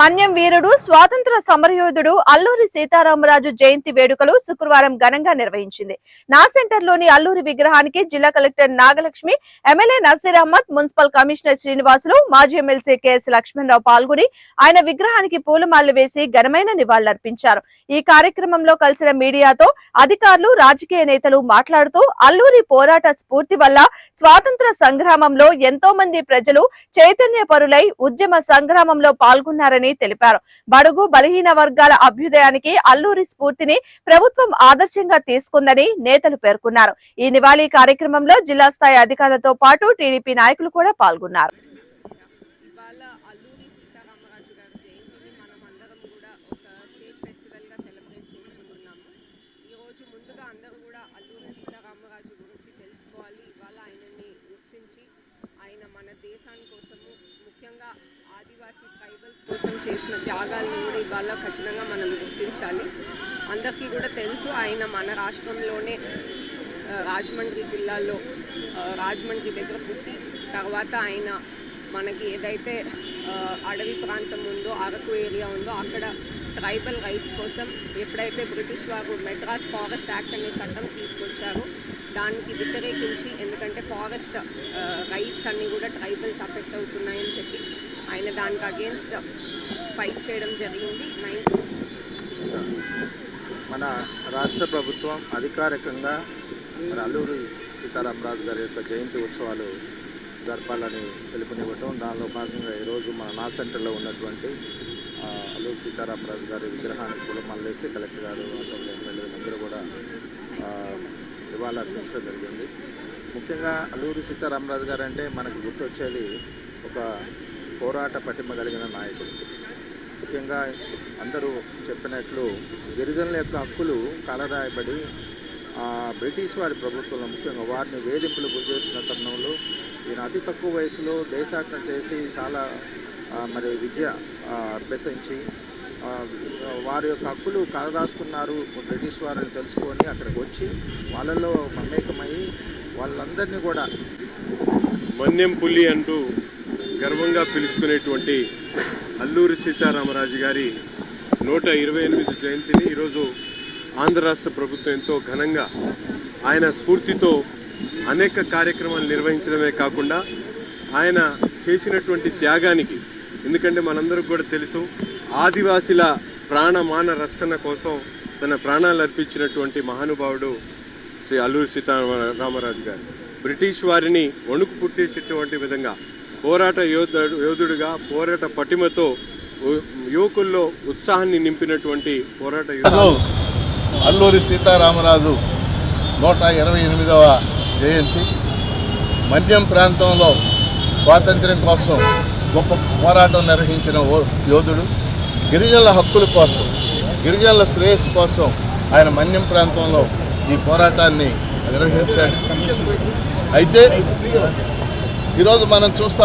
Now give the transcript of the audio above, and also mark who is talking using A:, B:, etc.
A: మన్యం వీరుడు స్వాతంత్ర సమరయోధుడు అల్లూరి సీతారామరాజు జయంతి వేడుకలు శుక్రవారం ఘనంగా నిర్వహించింది. నా సెంటర్లోని అల్లూరి విగ్రహానికి జిల్లా collector Nagalakshmi MLA Naseer Ahmed municipal commissioner Srinivasulu మాజీ ఎమ్మెల్సీ కెఎస్ లక్ష్మణరావు పాల్గొని ఆయన విగ్రహానికి పూలమాలలు వేసి ఘనమైన నివాళులర్పించారు. ఈ కార్యక్రమంలో కలిసిన మీడియాతో అధికారులు రాజకీయ నేతలు మాట్లాడుతూ అల్లూరి పోరాట స్ఫూర్తి వల్ల స్వాతంత్ర సంగ్రామంలో ఎంతో మంది ప్రజలు చైతన్యపరులై ఉద్యమ సంగ్రామంలో పాల్గొన్నారని తెలిపారు. బడుగు బలహీన వర్గాల అభ్యుదయానికి అల్లూరి స్ఫూర్తిని ప్రభుత్వం ఆదర్శంగా తీసుకుందని నేతలు పేర్కొన్నారు. ఈ నివాళి కార్యక్రమంలో జిల్లా స్థాయి అధికారులతో పాటు టీడీపీ నాయకులు కూడా పాల్గొన్నారు.
B: తెలుసుకోవాలి. ఇవాళ ఆయనని గుర్తించి ఆయన మన దేశాని కోసం ముఖ్యంగా ఆదివాసీ ట్రైబల్స్ కోసం చేసిన త్యాగాలను కూడా ఇవాళ ఖచ్చితంగా మనం గుర్తించాలి. అందరికీ కూడా తెలుసు ఆయన మన రాష్ట్రంలోనే రాజమండ్రి జిల్లాలో రాజమండ్రి దగ్గర పుట్టి తర్వాత ఆయన మనకి ఏదైతే అడవి ప్రాంతం ఉందో అరకు ఏరియా ఉందో అక్కడ ట్రైబల్ రైట్స్ కోసం ఎప్పుడైతే బ్రిటిష్ వారు మెడ్రాస్ ఫారెస్ట్ యాక్ట్ అనే చట్టం తీసుకొచ్చారో దానికి వ్యతిరేకించి ఎందుకంటే ఫారెస్ట్ రైట్స్ అన్నీ కూడా ట్రైబల్స్ అఫెక్ట్ అవుతున్నాయని చెప్పి ఆయన దానికి అగేన్స్ట్ ఫైట్ చేయడం జరిగింది. నైన్
C: మన రాష్ట్ర ప్రభుత్వం అధికారికంగా మన అల్లూరి సీతారామరాజు గారి యొక్క జయంతి ఉత్సవాలు జరపాలని పిలుపునివ్వటం. దానిలో భాగంగా ఈరోజు మన నా సెంటర్లో ఉన్నటువంటి అల్లూరు అల్లూరి సీతారామరాజు గారి విగ్రహానికి కూడా మళ్ళేసి కలెక్టర్ గారు అతను అందరూ కూడా ఇవాళ అర్పించడం జరిగింది. ముఖ్యంగా అల్లూరి సీతారామరాజు గారు అంటే మనకు గుర్తొచ్చేది ఒక పోరాట పటిమ కలిగిన నాయకుడు. ముఖ్యంగా అందరూ చెప్పినట్లు గిరిజనుల యొక్క హక్కులు కలరాయబడి బ్రిటిష్ వారి ప్రభుత్వంలో ముఖ్యంగా వారిని వేధింపులు గురి చేస్తున్న తరుణంలో ఈయన అతి తక్కువ వయసులో దేశాటన చేసి చాలా మరి విద్య అభ్యసించి వారి యొక్క హక్కులు కలరాస్తున్నారు బ్రిటిష్ వారిని తెలుసుకొని అక్కడికి వచ్చి వాళ్ళలో మమేకమై వాళ్ళందరినీ కూడా
D: మన్యం పులి అంటూ గర్వంగా పిలుచుకునేటువంటి అల్లూరి సీతారామరాజు గారి నూట ఇరవై ఎనిమిది జయంతిని ఈరోజు ఆంధ్ర రాష్ట్ర ప్రభుత్వం ఎంతో ఘనంగా ఆయన స్ఫూర్తితో అనేక కార్యక్రమాలు నిర్వహించడమే కాకుండా ఆయన చేసినటువంటి త్యాగానికి ఎందుకంటే మనందరికి కూడా తెలుసు ఆదివాసీల ప్రాణమాన రక్షణ కోసం తన ప్రాణాలు అర్పించినటువంటి మహానుభావుడు శ్రీ అల్లూరి సీతారామరాజు గారు. బ్రిటిష్ వారిని వణుకు పుట్టించేటువంటి విధంగా పోరాట యోధుడు యోధుడిగా పోరాట పటిమతో యువకుల్లో ఉత్సాహాన్ని నింపినటువంటి పోరాట
E: అల్లూరి సీతారామరాజు నూట ఇరవై ఎనిమిదవ జయంతి. మద్యం ప్రాంతంలో స్వాతంత్ర్యం కోసం గొప్ప పోరాటం నిర్వహించిన ఓ యోధుడు. గిరిజనుల హక్కుల కోసం గిరిజనుల శ్రేయస్సు కోసం ఆయన మన్యం ప్రాంతంలో ఈ పోరాటాన్ని నిర్వహించాడు అయితే ఈరోజు మనం చూస్తా